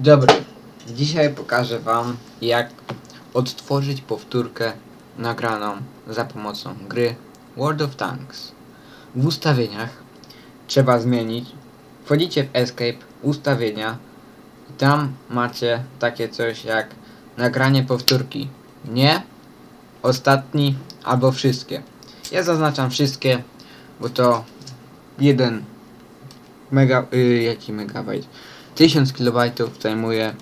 Dobra, dzisiaj pokażę Wam jak odtworzyć powtórkę nagraną za pomocą gry World of Tanks. W ustawieniach trzeba zmienić, wchodzicie w Escape, ustawienia i tam macie takie coś jak nagranie powtórki. Nie, ostatni albo wszystkie. Ja zaznaczam wszystkie, bo to jeden mega, y, jaki megabajt? 1000 kilobajtów zajmuje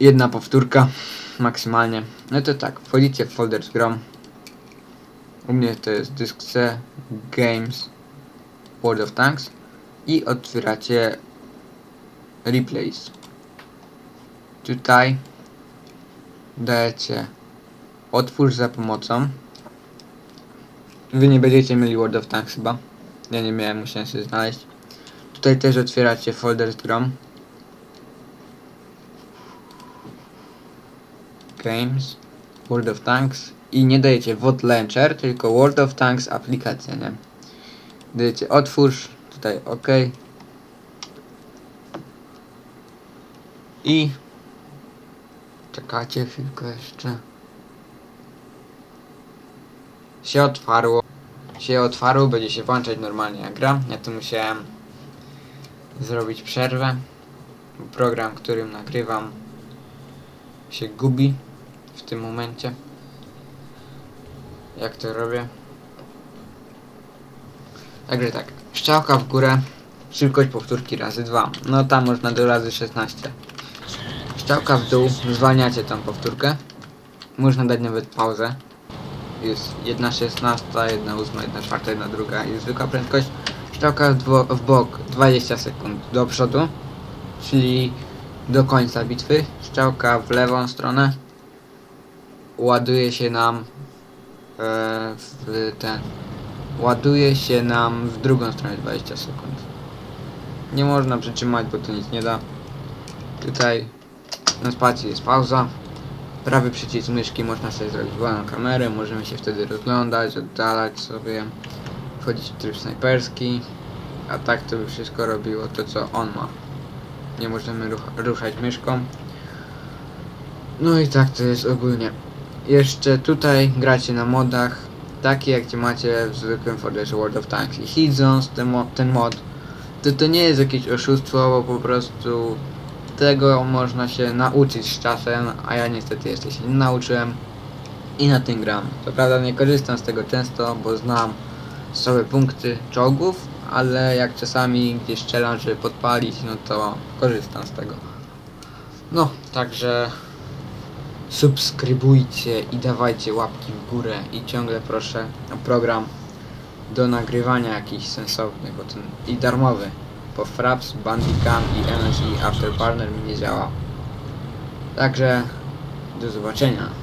jedna powtórka maksymalnie. No to tak, wchodzicie w folder z grą. U mnie to jest dysk C, Games, World of Tanks i otwieracie Replays. Tutaj dajecie otwórz za pomocą. Wy nie będziecie mieli World of Tanks chyba. Ja nie miałem, musiałem sobie znaleźć. Tutaj też otwieracie folder z. Games, World of Tanks i nie dajecie WOD Launcher, tylko World of Tanks aplikacja, nie? Dajecie otwórz, tutaj OK. I czekacie chwilkę jeszcze. Się otwarło. Się otwarło, będzie się włączać normalnie jak gra. Ja tu musiałem zrobić przerwę. Program, którym nagrywam się gubi w tym momencie. Jak to robię? Także tak, strzałka w górę, szybkość powtórki razy 2. No tam można do razy 16. Strzałka w dół, zwalniacie tą powtórkę. Można dać nawet pauzę. Jest 1.16, 1.8, 1.4, 1.2 i zwykła prędkość. Strzałka w, bok 20 sekund do przodu, czyli do końca bitwy. Strzałka w lewą stronę ładuje się nam e, w ten ładuje się nam w drugą stronę 20 sekund. Nie można przytrzymać, bo to nic nie da. Tutaj na spacji jest pauza. Prawy przycisk myszki można sobie zrobić wolną kamerę, możemy się wtedy rozglądać, oddalać sobie, wchodzić w tryb snajperski, a tak to by wszystko robiło to co on ma. Nie możemy ruszać myszką. No i tak to jest ogólnie. Jeszcze tutaj gracie na modach, takie jak macie w zwykłym folderze World of Tanks i Hidzones, ten, mo- ten mod, to to nie jest jakieś oszustwo, bo po prostu tego można się nauczyć z czasem, a ja niestety jeszcze się nie nauczyłem i na tym gram. Co prawda nie korzystam z tego często, bo znam słabe punkty czołgów, ale jak czasami gdzieś strzelam, żeby podpalić, no to korzystam z tego. No, także subskrybujcie i dawajcie łapki w górę i ciągle proszę o program do nagrywania jakiś sensowny, bo ten i darmowy, bo Fraps, Bandicam i MSI After Partner mi nie działa. Także do zobaczenia.